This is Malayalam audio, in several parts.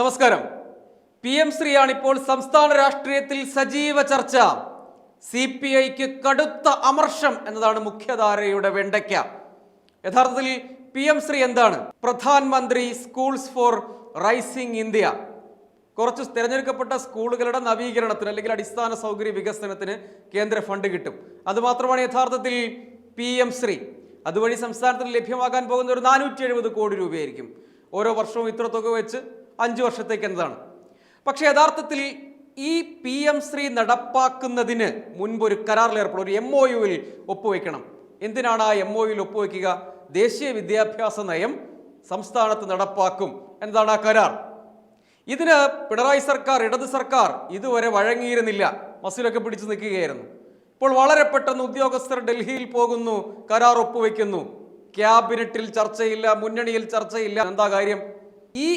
നമസ്കാരം. പി എം ശ്രീയാണ് ഇപ്പോൾ സംസ്ഥാന രാഷ്ട്രീയത്തിൽ സജീവ ചർച്ച. സി പി ഐക്ക് കടുത്ത അമർഷം എന്നതാണ് മുഖ്യധാരയുടെ വെണ്ടയ്ക്ക. യഥാർത്ഥത്തിൽ പി എം ശ്രീ എന്താണ്? പ്രധാനമന്ത്രി സ്കൂൾസ് ഫോർ റൈസിംഗ് ഇന്ത്യ. കുറച്ച് തിരഞ്ഞെടുക്കപ്പെട്ട സ്കൂളുകളുടെ നവീകരണത്തിന് അല്ലെങ്കിൽ അടിസ്ഥാന സൗകര്യ വികസനത്തിന് കേന്ദ്ര ഫണ്ട് കിട്ടും. അതുമാത്രമാണ് യഥാർത്ഥത്തിൽ പി എം ശ്രീ. അതുവഴി സംസ്ഥാനത്തിന് ലഭ്യമാകാൻ പോകുന്ന ഒരു നാനൂറ്റി എഴുപത് കോടി രൂപയായിരിക്കും. ഓരോ വർഷവും ഇത്ര തുക വെച്ച് അഞ്ച് വർഷത്തേക്ക് എന്നതാണ്. പക്ഷേ യഥാർത്ഥത്തിൽ ഈ പി എം ശ്രീ നടപ്പാക്കുന്നതിന് മുൻപ് ഒരു കരാറിൽ ഏർപ്പെടും ഒരു എം ഒ യുവിൽ ഒപ്പുവെക്കണം. എന്തിനാണ് ആ എം ഒ യുവിൽ ഒപ്പുവെക്കുക? ദേശീയ വിദ്യാഭ്യാസ നയം സംസ്ഥാനത്ത് നടപ്പാക്കും എന്നതാണ് ആ കരാർ. ഇതിന് പിണറായി സർക്കാർ ഇടത് സർക്കാർ ഇതുവരെ വഴങ്ങിയിരുന്നില്ല. മസിലൊക്കെ പിടിച്ചു നിൽക്കുകയായിരുന്നു. ഇപ്പോൾ വളരെ പെട്ടെന്ന് ഉദ്യോഗസ്ഥർ ഡൽഹിയിൽ പോകുന്നു കരാർ ഒപ്പുവെക്കുന്നു. ക്യാബിനറ്റിൽ ചർച്ചയില്ല മുന്നണിയിൽ ചർച്ചയില്ല. എന്താ കാര്യം? ഈ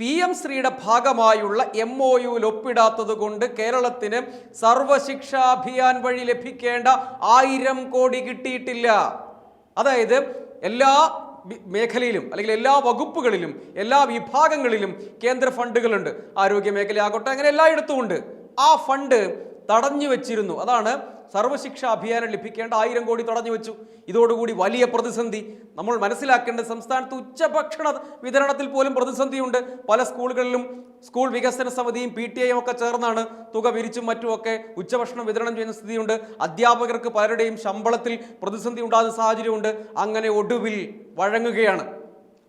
പി എം ശ്രീയുടെ ഭാഗമായുള്ള എം ഒ യുവിൽ ഒപ്പിടാത്തത് കൊണ്ട് കേരളത്തിന് സർവശിക്ഷാ അഭിയാൻ വഴി ലഭിക്കേണ്ട ആയിരം കോടി കിട്ടിയിട്ടില്ല. അതായത് എല്ലാ മേഖലയിലും അല്ലെങ്കിൽ എല്ലാ വകുപ്പുകളിലും എല്ലാ വിഭാഗങ്ങളിലും കേന്ദ്ര ഫണ്ടുകളുണ്ട്. ആരോഗ്യ മേഖലയാകട്ടെ അങ്ങനെ എല്ലായിടത്തും ഉണ്ട് ആ ഫണ്ട് തടഞ്ഞു വെച്ചിരുന്നു. അതാണ് സർവശിക്ഷ അഭിയാനം ലഭിക്കേണ്ട ആയിരം കോടി തടഞ്ഞു വെച്ചു. ഇതോടുകൂടി വലിയ പ്രതിസന്ധി. നമ്മൾ മനസ്സിലാക്കേണ്ട സംസ്ഥാനത്ത് ഉച്ചഭക്ഷണ വിതരണത്തിൽ പോലും പ്രതിസന്ധിയുണ്ട്. പല സ്കൂളുകളിലും സ്കൂൾ വികസന സമിതിയും പി ടി ഐയും ഒക്കെ ചേർന്നാണ് തുക പിരിച്ചും മറ്റുമൊക്കെ ഉച്ചഭക്ഷണം വിതരണം ചെയ്യുന്ന സ്ഥിതിയുണ്ട്. അധ്യാപകർക്ക് പലരുടെയും ശമ്പളത്തിൽ പ്രതിസന്ധി ഉണ്ടാകുന്ന സാഹചര്യമുണ്ട്. അങ്ങനെ ഒടുവിൽ വഴങ്ങുകയാണ്.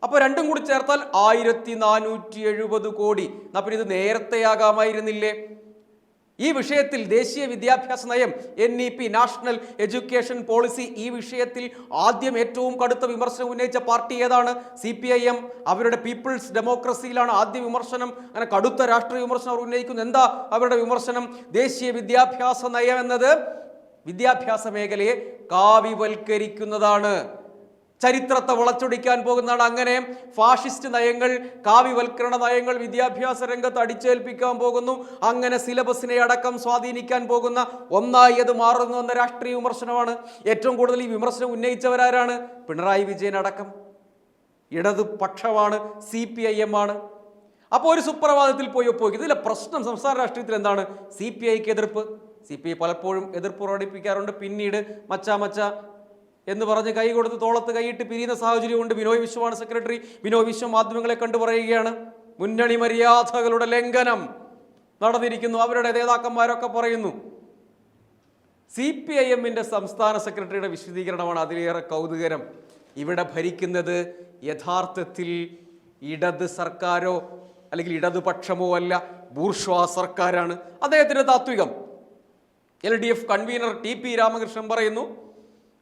അപ്പോൾ രണ്ടും കൂടി ചേർത്താൽ ആയിരത്തി നാനൂറ്റി എഴുപത് കോടി. പിന്നെ ഇത് നേരത്തെയാകാമായിരുന്നില്ലേ? ഈ വിഷയത്തിൽ ദേശീയ വിദ്യാഭ്യാസ നയം N E P national education policy ഈ വിഷയത്തിൽ ആദ്യം ഏറ്റവും കടുത്ത വിമർശനം ഉന്നയിച്ച പാർട്ടി ഏതാണ്? സി പി ഐ എം അവരുടെ പീപ്പിൾസ് ഡെമോക്രസിയിലാണ് ആദ്യ വിമർശനം. അങ്ങനെ കടുത്ത രാഷ്ട്രീയ വിമർശനം അവർ ഉന്നയിക്കുന്നു. എന്താ അവരുടെ വിമർശനം? ദേശീയ വിദ്യാഭ്യാസ നയം എന്നത് വിദ്യാഭ്യാസ മേഖലയെ കാവിവൽക്കരിക്കുന്നതാണ് ചരിത്രത്തെ വളച്ചൊടിക്കാൻ പോകുന്നതാണ്. അങ്ങനെ ഫാഷിസ്റ്റ് നയങ്ങൾ കാവ്യവൽക്കരണ നയങ്ങൾ വിദ്യാഭ്യാസ രംഗത്ത് അടിച്ചേൽപ്പിക്കാൻ പോകുന്നു. അങ്ങനെ സിലബസിനെ അടക്കം സ്വാധീനിക്കാൻ പോകുന്ന ഒന്നായി അത് മാറുന്നു എന്ന രാഷ്ട്രീയ വിമർശനമാണ്. ഏറ്റവും കൂടുതൽ ഈ വിമർശനം ഉന്നയിച്ചവരാരാണ്? പിണറായി വിജയൻ അടക്കം. ഇടതുപക്ഷമാണ് സി പി ഐ എം ആണ്. അപ്പോൾ ഒരു സുപ്രഭാതത്തിൽ പോയി ഒപ്പോയി ഇതിലെ പ്രശ്നം സംസ്ഥാന രാഷ്ട്രീയത്തിൽ എന്താണ്? സി പി ഐക്ക് എതിർപ്പ്. സി പി ഐ പലപ്പോഴും എതിർപ്പ് പ്രകടിപ്പിക്കാറുണ്ട്. പിന്നീട് മച്ച മച്ച എന്ന് പറഞ്ഞ് കൈ കൊടുത്ത് തോളത്ത് കൈയിട്ട് പിരിയുന്ന സാഹചര്യമുണ്ട് ബിനോയ് വിശ്വമാണ് സെക്രട്ടറി. ബിനോയ് വിശ്വം മാധ്യമങ്ങളെ കണ്ടു പറയുകയാണ്. മുന്നണി മര്യാദകളുടെ ലംഘനം നടന്നിരിക്കുന്നു. അവരുടെ നേതാക്കന്മാരൊക്കെ പറയുന്നു. സി പി ഐ എമ്മിന്റെ സംസ്ഥാന സെക്രട്ടറിയുടെ വിശദീകരണമാണ് അതിലേറെ കൗതുകരം. ഇവിടെ ഭരിക്കുന്നത് യഥാർത്ഥത്തിൽ ഇടത് സർക്കാരോ അല്ലെങ്കിൽ ഇടതുപക്ഷമോ അല്ല ബൂർഷ്വാ സർക്കാരാണ്. അദ്ദേഹത്തിന്റെ താത്വികം. L D F convener T P Ramakrishnan പറയുന്നു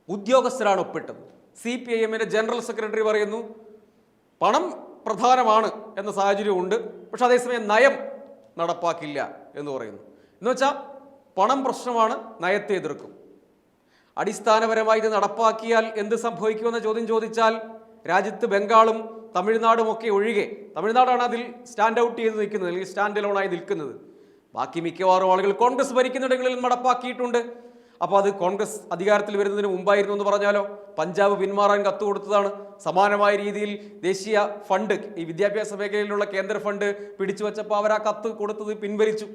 ഉദ്യോഗസ്ഥരാണ് ഒപ്പിട്ടത്. സി പി ഐ എമ്മിന്റെ ജനറൽ സെക്രട്ടറി പറയുന്നു പണം പ്രധാനമാണ് എന്ന സാഹചര്യമുണ്ട് പക്ഷെ അതേസമയം നയം നടപ്പാക്കില്ല എന്ന് പറയുന്നു. എന്ന് വെച്ചാൽ പണം പ്രശ്നമാണ് നയത്തെ എതിർക്കും. അടിസ്ഥാനപരമായി ഇത് നടപ്പാക്കിയാൽ എന്ത് സംഭവിക്കുമെന്ന ചോദ്യം ചോദിച്ചാൽ രാജ്യത്ത് ബംഗാളും തമിഴ്നാടും ഒക്കെ ഒഴികെ തമിഴ്നാടാണ് അതിൽ സ്റ്റാൻഡ് ഔട്ട് ചെയ്ത് നിൽക്കുന്നത് അല്ലെങ്കിൽ സ്റ്റാൻഡ് ലോണായി നിൽക്കുന്നത്. ബാക്കി മിക്കവാറും ആളുകൾ കോൺഗ്രസ് ഭരിക്കുന്നിടങ്ങളിൽ നടപ്പാക്കിയിട്ടുണ്ട്. അപ്പോൾ അത് കോൺഗ്രസ് അധികാരത്തിൽ വരുന്നതിന് മുമ്പായിരുന്നു എന്ന് പറഞ്ഞാലോ? പഞ്ചാബ് പിന്മാറാൻ കത്ത് കൊടുത്തതാണ്. സമാനമായ രീതിയിൽ ദേശീയ ഫണ്ട് ഈ വിദ്യാഭ്യാസ മേഖലയിലുള്ള കേന്ദ്ര ഫണ്ട് പിടിച്ചു വച്ചപ്പോൾ അവർ ആ കത്ത് കൊടുത്തത് പിൻവലിച്ചു.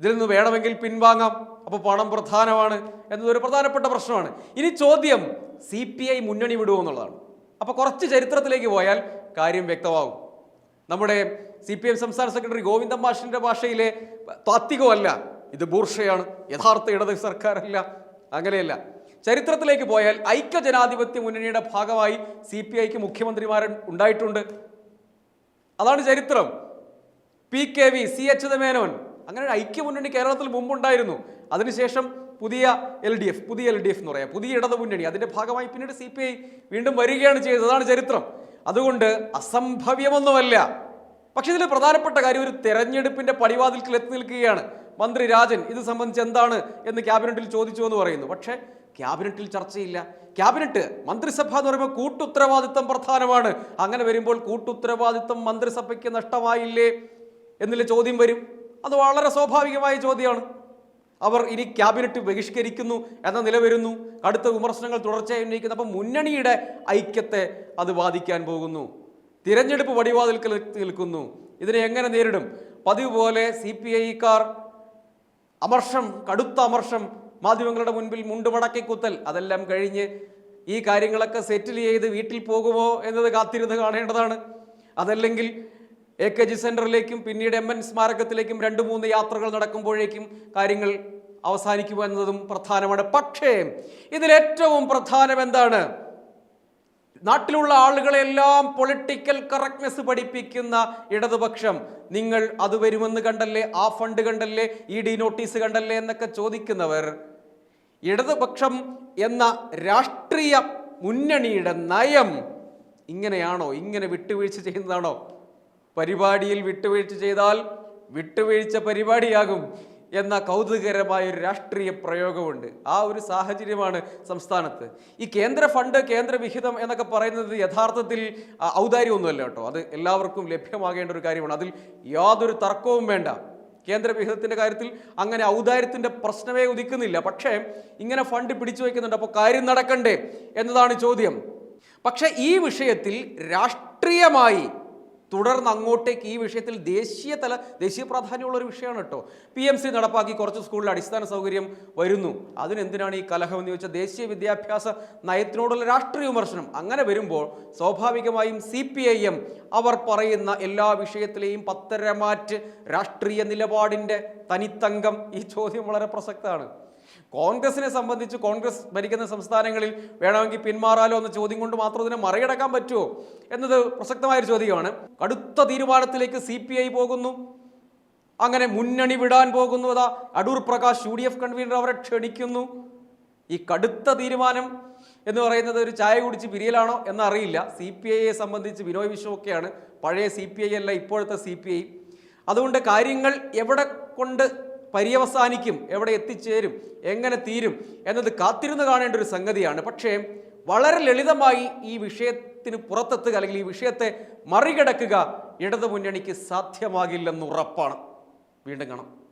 ഇതിൽ നിന്ന് വേണമെങ്കിൽ പിൻവാങ്ങാം. അപ്പോൾ പണം പ്രധാനമാണ് എന്നതൊരു പ്രധാനപ്പെട്ട പ്രശ്നമാണ്. ഇനി ചോദ്യം സി പി ഐ മുന്നണി വിടുമോ എന്നുള്ളതാണ്. അപ്പോൾ കുറച്ച് ചരിത്രത്തിലേക്ക് പോയാൽ കാര്യം വ്യക്തമാകും. നമ്മുടെ സി പി എം സംസ്ഥാന സെക്രട്ടറി ഗോവിന്ദൻ മാഷിന്റെ ഭാഷയിലെ താത്വികമല്ല ഇത് ബൂർഷയാണ്. യഥാർത്ഥ ഇടത് സർക്കാരല്ല. അങ്ങനെയല്ല. ചരിത്രത്തിലേക്ക് പോയാൽ ഐക്യ ജനാധിപത്യ മുന്നണിയുടെ ഭാഗമായി സി പി ഐക്ക് മുഖ്യമന്ത്രിമാരൻ ഉണ്ടായിട്ടുണ്ട്. അതാണ് ചരിത്രം. P K V C H Menon അങ്ങനെ ഐക്യമുന്നണി കേരളത്തിൽ മുമ്പുണ്ടായിരുന്നു. അതിനുശേഷം പുതിയ എൽ ഡി എഫ് പുതിയ എൽ ഡി എഫ് എന്ന് പറയാം. പുതിയ ഇടത് മുന്നണി. അതിന്റെ ഭാഗമായി പിന്നീട് സി വീണ്ടും വരികയാണ് ചെയ്തത്. അതാണ് ചരിത്രം. അതുകൊണ്ട് അസംഭവ്യമൊന്നുമല്ല. പക്ഷെ ഇതിൽ പ്രധാനപ്പെട്ട കാര്യം ഒരു തെരഞ്ഞെടുപ്പിന്റെ പടിവാതിൽക്കൽ എത്തി നിൽക്കുകയാണ്. മന്ത്രി രാജൻ ഇത് സംബന്ധിച്ച് എന്താണ് എന്ന് ക്യാബിനറ്റിൽ ചോദിച്ചു എന്ന് പറയുന്നു. പക്ഷേ ക്യാബിനറ്റിൽ ചർച്ചയില്ല. ക്യാബിനറ്റ് മന്ത്രിസഭ എന്ന് പറയുമ്പോൾ കൂട്ടുത്തരവാദിത്തം പ്രധാനമാണ്. അങ്ങനെ വരുമ്പോൾ കൂട്ടുത്തരവാദിത്തം മന്ത്രിസഭയ്ക്ക് നഷ്ടമായില്ലേ എന്നുള്ള ചോദ്യം വരും? അത് വളരെ സ്വാഭാവികമായ ചോദ്യമാണ്. അവർ ഇനി ക്യാബിനറ്റ് ബഹിഷ്കരിക്കുന്നു എന്ന നില വരുന്നു. കടുത്ത വിമർശനങ്ങൾ തുടർച്ചയായി ഉന്നയിക്കുന്നു. അപ്പം മുന്നണിയുടെ ഐക്യത്തെ അത് ബാധിക്കാൻ പോകുന്നു. തിരഞ്ഞെടുപ്പ് പടിവാതിൽക്കൽ നിൽക്കുന്നു. ഇതിനെ എങ്ങനെ നേരിടും? പതിവ് പോലെ സി പി ഐക്കാർ അമർഷം കടുത്ത അമർഷം മാധ്യമങ്ങളുടെ മുൻപിൽ മുണ്ടുമടക്കി കുത്തൽ. അതെല്ലാം കഴിഞ്ഞ് ഈ കാര്യങ്ങളൊക്കെ സെറ്റിൽ ചെയ്ത് വീട്ടിൽ പോകുമോ എന്നത് കാത്തിരുന്ന് കാണേണ്ടതാണ്. അതല്ലെങ്കിൽ എ കെ ജി സെന്ററിലേക്കും പിന്നീട് എം എൻ സ്മാരകത്തിലേക്കും രണ്ട് മൂന്ന് യാത്രകൾ നടക്കുമ്പോഴേക്കും കാര്യങ്ങൾ അവസാനിക്കുമോ എന്നതും പ്രധാനമാണ്. പക്ഷേ ഇതിലേറ്റവും പ്രധാനം എന്താണ് നാട്ടിലുള്ള ആളുകളെല്ലാം പൊളിറ്റിക്കൽ കറക്റ്റ്നെസ് പഠിപ്പിക്കുന്ന ഇടതുപക്ഷം. നിങ്ങൾ അത് വരുമെന്ന് കണ്ടല്ലേ ആ ഫണ്ട് കണ്ടല്ലേ ഇ ഡി നോട്ടീസ് കണ്ടല്ലേ എന്നൊക്കെ ചോദിക്കുന്നവർ ഇടതുപക്ഷം എന്ന രാഷ്ട്രീയ മുന്നണിയുടെ നയം ഇങ്ങനെയാണോ? ഇങ്ങനെ വിട്ടുവീഴ്ച ചെയ്യുന്നതാണോ? പരിപാടിയിൽ വിട്ടുവീഴ്ച ചെയ്താൽ വിട്ടുവീഴ്ച പരിപാടിയാകും. എന്ന കൗതുകകരമായ ഒരു രാഷ്ട്രീയ പ്രയോഗമുണ്ട്. ആ ഒരു സാഹചര്യമാണ് സംസ്ഥാനത്ത്. ഈ കേന്ദ്ര ഫണ്ട് കേന്ദ്ര വിഹിതം എന്നൊക്കെ പറയുന്നത് യഥാർത്ഥത്തിൽ ഔദാര്യമൊന്നുമല്ല കേട്ടോ. അത് എല്ലാവർക്കും ലഭ്യമാകേണ്ട ഒരു കാര്യമാണ്. അതിൽ യാതൊരു തർക്കവും വേണ്ട. കേന്ദ്ര വിഹിതത്തിന്റെ കാര്യത്തിൽ അങ്ങനെ ഔദാര്യത്തിന്റെ പ്രശ്നമേ ഉദിക്കുന്നില്ല. പക്ഷേ ഇങ്ങനെ ഫണ്ട് പിടിച്ചു വയ്ക്കുന്നുണ്ട്. അപ്പോൾ കാര്യം നടക്കണ്ടേ എന്നതാണ് ചോദ്യം. പക്ഷേ ഈ വിഷയത്തിൽ രാഷ്ട്രീയമായി തുടർന്ന് അങ്ങോട്ടേക്ക് ഈ വിഷയത്തിൽ ദേശീയ തല ദേശീയ പ്രാധാന്യമുള്ള ഒരു വിഷയമാണ് കേട്ടോ. പി എം സി നടപ്പാക്കി കുറച്ച് സ്കൂളിൽ അടിസ്ഥാന സൗകര്യം വരുന്നു. അതിനെന്തിനാണ് ഈ കലഹം എന്ന് ചോദിച്ചാൽ ദേശീയ വിദ്യാഭ്യാസ നയത്തിനോടുള്ള രാഷ്ട്രീയ വിമർശനം. അങ്ങനെ വരുമ്പോൾ സ്വാഭാവികമായും സി പി ഐ എം അവർ പറയുന്ന എല്ലാ വിഷയത്തിലെയും പത്തരമാറ്റ് രാഷ്ട്രീയ നിലപാടിന്റെ തനിത്തങ്കം ഈ ചോദ്യം വളരെ പ്രസക്തമാണ്. കോൺഗ്രസിനെ സംബന്ധിച്ച് കോൺഗ്രസ് ഭരിക്കുന്ന സംസ്ഥാനങ്ങളിൽ വേണമെങ്കിൽ പിന്മാറാലോ എന്ന ചോദ്യം കൊണ്ട് മാത്രം ഇതിനെ മറികടക്കാൻ പറ്റുമോ എന്നത് പ്രസക്തമായൊരു ചോദ്യമാണ്. കടുത്ത തീരുമാനത്തിലേക്ക് സി പോകുന്നു. അങ്ങനെ മുന്നണി വിടാൻ പോകുന്നു. അതാ Adoor Prakash U D F convener അവരെ ക്ഷണിക്കുന്നു. ഈ കടുത്ത തീരുമാനം എന്ന് പറയുന്നത് ഒരു ചായ കുടിച്ച് പിരിയലാണോ എന്നറിയില്ല. സി പി ഐയെ സംബന്ധിച്ച് വിനോയ് വിശ്വമൊക്കെയാണ്. പഴയ സി പി ഐ അല്ല ഇപ്പോഴത്തെ സി പി ഐ. അതുകൊണ്ട് കാര്യങ്ങൾ എവിടെ കൊണ്ട് പര്യവസാനിക്കും എവിടെ എത്തിച്ചേരും എങ്ങനെ തീരും എന്നത് കാത്തിരുന്ന് കാണേണ്ട ഒരു സംഗതിയാണ്. പക്ഷേ വളരെ ലളിതമായി ഈ വിഷയത്തിന് പുറത്തെത്തുക അല്ലെങ്കിൽ ഈ വിഷയത്തെ മറികടക്കുക ഇടതു മുന്നണിക്ക് സാധ്യമാകില്ലെന്ന് ഉറപ്പാണ്. വീണ്ടും കാണാം.